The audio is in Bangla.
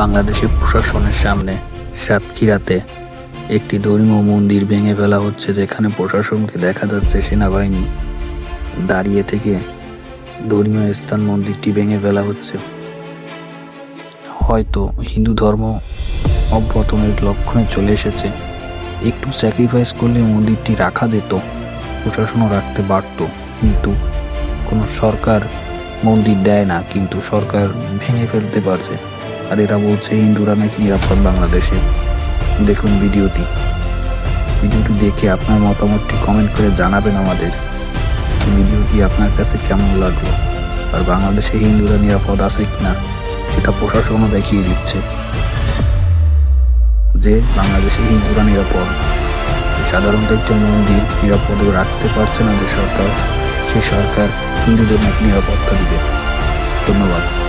বাংলাদেশের প্রশাসনের সামনে সাতক্ষীরাতে একটি ধর্মীয় মন্দির ভেঙে ফেলা হচ্ছে, যেখানে প্রশাসনকে দেখা যাচ্ছে সেনাবাহিনী দাঁড়িয়ে থেকে ধর্মীয় স্থান মন্দিরটি ভেঙে ফেলা হচ্ছে। হয়তো হিন্দু ধর্ম অবতনের লক্ষণে চলে এসেছে। একটু স্যাক্রিফাইস করলে মন্দিরটি রাখা যেত, প্রশাসনও রাখতে পারত, কিন্তু কোনো সরকার মন্দির দেয় না, কিন্তু সরকার ভেঙে ফেলতে পারছে। আর এরা বলছে হিন্দুরা নাকি নিরাপদ বাংলাদেশে। দেখুন ভিডিওটি। ভিডিওটি দেখে আপনার মতামতটি কমেন্ট করে জানাবেন আমাদের। ভিডিওটি আপনার কাছে কেমন লাগল? আর বাংলাদেশে হিন্দুরা নিরাপদ আছে কিনা, সেটা প্রশাসনও দেখিয়ে দিচ্ছে। যে বাংলাদেশে হিন্দুরা নিরাপদ। সাধারণত একটি মন্দির নিরাপদ রাখতে পারছে না যে সরকার সেই সরকার হিন্দুদের নাকি নিরাপত্তা দিবে। ধন্যবাদ।